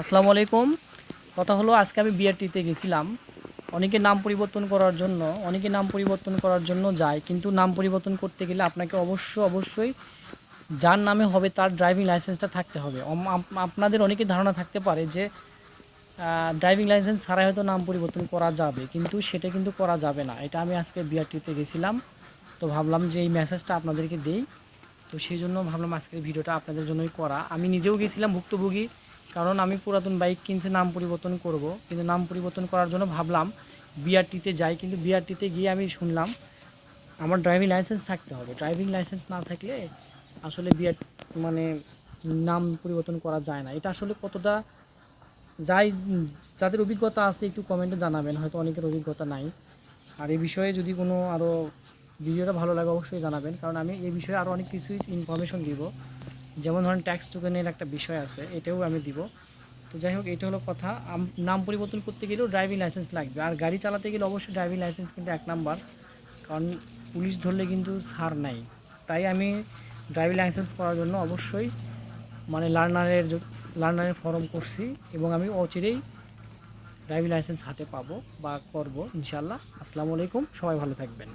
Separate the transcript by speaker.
Speaker 1: আসসালামু আলাইকুম। কথা হলো, আজকে আমি বিআরটিতে গেছিলাম। অনেকে নাম পরিবর্তন করার জন্য, অনেকে নাম পরিবর্তন করার জন্য যায়, কিন্তু নাম পরিবর্তন করতে গেলে আপনাকে অবশ্য, অবশ্যই যার নামে হবে তার ড্রাইভিং লাইসেন্সটা থাকতে হবে। আপনাদের অনেকে ধারণা থাকতে পারে যে ড্রাইভিং লাইসেন্স ছাড়াই হয়তো নাম পরিবর্তন করা যাবে, কিন্তু সেটা কিন্তু করা যাবে না। এটা আমি আজকে বিআরটিতে গেছিলাম, তো ভাবলাম যে এই মেসেজটা আপনাদেরকে দেই। তো সেই জন্য ভাবলাম আজকের ভিডিওটা আপনাদের জন্যই করা। আমি নিজেও গেছিলাম ভুক্তভোগী কারণ আমি পুরাতন বাইক কিনছি, নাম পরিবর্তন করব। কিন্তু নাম পরিবর্তন করার জন্য ভাবলাম বিআরটিতে যাই, কিন্তু বিআরটিতে গিয়ে আমি শুনলাম আমার ড্রাইভিং লাইসেন্স থাকতে হবে। ড্রাইভিং লাইসেন্স না থাকলে আসলে বিআর মানে নাম পরিবর্তন করা যায় না। এটা আসলে কতটা যাই, যাদের অভিজ্ঞতা আছে একটু কমেন্টে জানাবেন, হয়তো অনেকের অভিজ্ঞতা নাই। আর এই বিষয়ে যদি কোনো আরও ভিডিওটা ভালো লাগে অবশ্যই জানাবেন, কারণ আমি এই বিষয়ে আরও অনেক কিছুই ইনফরমেশন দিব। যেমন ধরেন ট্যাক্স টোকেনের একটা বিষয় আছে, এটাও আমি দিব। তো যাই হোক, এটা হলো কথা। নাম পরিবর্তন করতে গেলেও ড্রাইভিং লাইসেন্স লাগবে। আর গাড়ি চালাতে গেলে অবশ্যই ড্রাইভিং লাইসেন্স কিন্তু এক নাম্বার। কারণ পুলিশ ধরলে কিন্তু ছাড় নাই। তাই আমি ড্রাইভিং লাইসেন্স করার জন্য অবশ্যই মানে লার্নারের লার্নারের ফর্ম করছি এবং আমি অচিরেই ড্রাইভিং লাইসেন্স হাতে পাবো বা করব ইনশাল্লাহ আসসালামু আলাইকুম। সবাই ভালো থাকবেন।